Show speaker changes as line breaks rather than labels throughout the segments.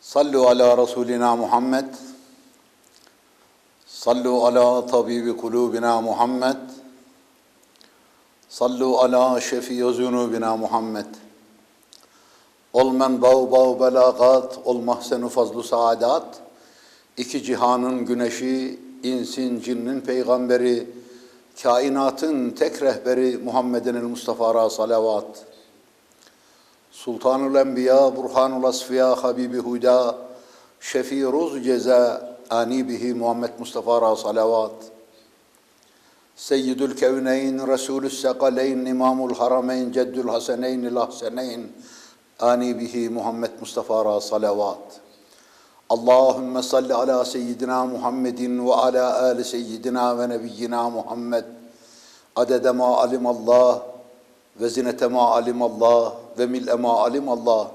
Sallu ala Resulina Muhammed. Sallu ala tabibi kulubina Muhammed. Sallu ala şefi zunubina Muhammed. Ol men bav bav belagat, ol mahsenu fazlu saadat. İki cihanın güneşi, insin cinnin peygamberi, kainatın tek rehberi Muhammed'in Mustafa'ra salavat. Sultanul Enbiya, Burhanul Asfiya, Habibi Huda, Şefi Ruz Ceza, Ani bihi Muhammed Mustafa'ra salavat. Seyyidül Kevneyn, Resulü Sekaleyn, İmamul Harameyn, Ceddül Haseneyn, Lahseneyn, Ani Muhammed Mustafa'ra salavat. Allahümme salli ala seyyidina Muhammedin ve ala ali seyyidina ve nebiyyina Muhammed. Adede ma alimallah ve zinete ma alimallah ve mil'e ma alimallah.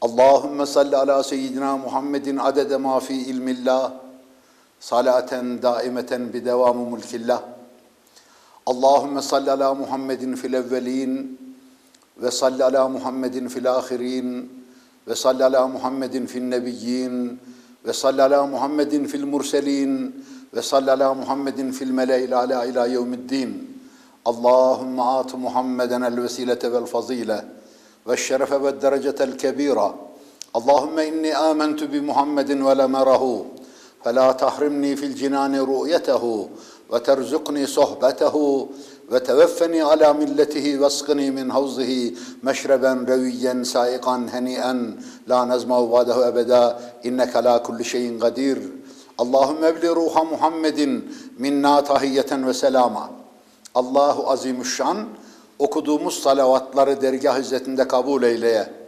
Allahümme salli ala seyyidina Muhammedin adede ma fi ilmillah. Salaten daimeten bi devamı mulkillah. Allahümme salli ala Muhammedin fil evvelin ve salli ala Muhammedin fil ahirin ve salli ala Muhammedin fil nebiyyin ve salli ala Muhammedin fil murselin ve salli ala Muhammedin fil mele'il ala ila yevmiddin. Allahümme at Muhammeden el vesilete vel fazile ve şerefe ve derecetel kebira. Allahümme inni amentu bi Muhammedin ve lemerahu. فلا تحرمني في الجنان رؤيته وترزقني صحبته وتوفني على ملته واسقني من حوضه مشربا رويا سائقا هنيئا لا نزمع بعده ابدا انك على كل شيء قدير اللهم ابل روح محمد منا تحية وسلاما Allahu Azimüşşan okuduğumuz salavatları dergah hizmetinde kabul eyleye.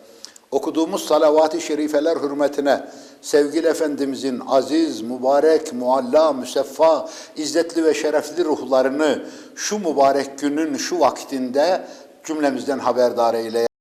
Okuduğumuz salavat-ı şerifeler hürmetine sevgili Efendimizin aziz, mübarek, mualla, müseffa, izzetli ve şerefli ruhlarını şu mübarek günün şu vaktinde cümlemizden haberdar eyleye.